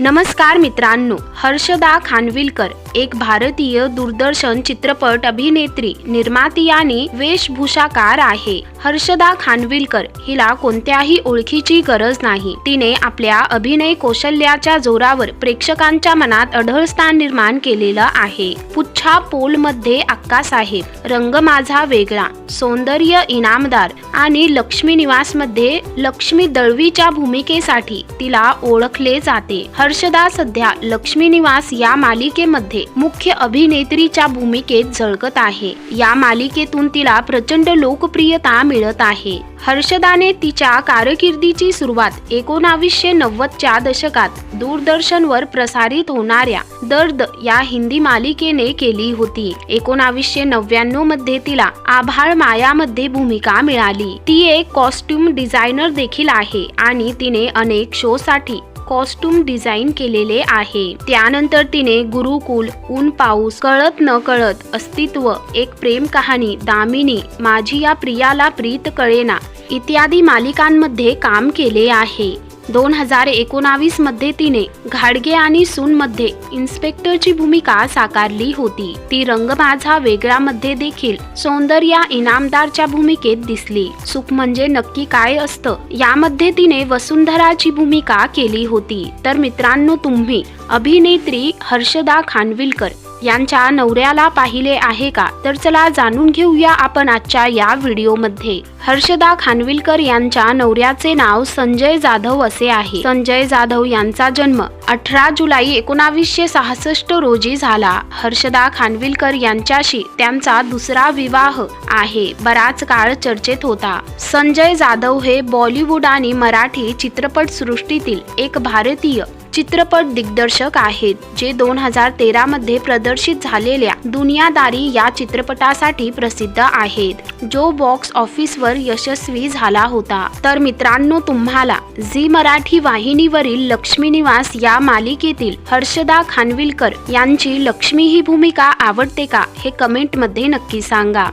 नमस्कार मित्रांनो हर्षदा खानविलकर. एक भारतीय दूरदर्शन चित्रपट अभिनेत्री निर्माती आणि वेशभूषाकार आहे. हर्षदा खानविलकर हिला कोणत्याही ओळखीची गरज नाही. तिने आपल्या अभिनय कौशल्याच्या जोरावर प्रेक्षकांच्या मनात अढळ स्थान निर्माण केलेलं आहे. पुच्छा पोलमध्ये अक्का साहेब रंग माझा वेगळा सौंदर्य इनामदार आणि लक्ष्मी निवासमध्ये लक्ष्मी दळवीच्या भूमिकेसाठी तिला ओळखले जाते. हर्षदा सध्या लक्ष्मी निवास या मालिकेमध्ये मुख्य अभिनेत्रीच्या भूमिकेत झळकत आहे. या मालिकेतून तिला प्रचंड लोकप्रियता मिळत आहे. हर्षदाने तिच्या कारकिर्दीची सुरुवात एकोणावीसशे नव्वदच्या दशकात दूरदर्शनवर प्रसारित होणाऱ्या दर्द या हिंदी मालिकेने केली होती. एकोणावीसशे नव्याण्णवमध्ये तिला आभाळ मायामध्ये भूमिका मिळाली. ती एक कॉस्ट्युम डिझायनर देखील आहे आणि तिने अनेक शो साठी कॉस्ट्युम डिझाईन केलेले आहे. त्यानंतर तिने गुरुकुल ऊन पाऊस कळत न कळत अस्तित्व एक प्रेम कहाणी दामिनी माझी या प्रियाला प्रीत कळेना इत्यादी मालिकांमध्ये काम केले आहे. दोन हजार एकोणावीसमध्ये तिने घाडगे आणि सून मध्ये इन्स्पेक्टरची भूमिका साकारली होती. ती रंग माझा वेगळा मध्ये देखील सौंदर्या इनामदारच्या भूमिकेत दिसली. सुख म्हणजे नक्की काय असतं? यामध्ये तिने वसुंधराची भूमिका केली होती. तर मित्रांनो तुम्ही अभिनेत्री हर्षदा खानविलकर यांच्या नवऱ्याला पाहिले आहे का? तर चला जाणून घेऊया आपण आजच्या या व्हिडिओमध्ये. हर्षदा खानविलकर यांच्या नवऱ्याचे नाव संजय जाधव असे आहे. संजय जाधव यांचा जन्म अठरा जुलै एकोणावीसशे सहासष्ट रोजी झाला. हर्षदा खानविलकर यांच्याशी त्यांचा दुसरा विवाह आहे. बराच काळ चर्चेत होता. संजय जाधव हे बॉलिवूड आणि मराठी चित्रपट सृष्टीतील एक भारतीय चित्रपट दिग्दर्शक आहेत जे दोन हजार तेरामध्ये प्रदर्शित झालेल्या दुनियादारी या चित्रपटासाठी प्रसिद्ध आहेत. जो बॉक्स ऑफिसवर यशस्वी झाला होता. तर मित्रांनो तुम्हाला झी मराठी वाहिनीवरील लक्ष्मी निवास या मालिकेतील हर्षदा खानविलकर यांची लक्ष्मी ही भूमिका आवडते का हे कमेंटमध्ये नक्की सांगा.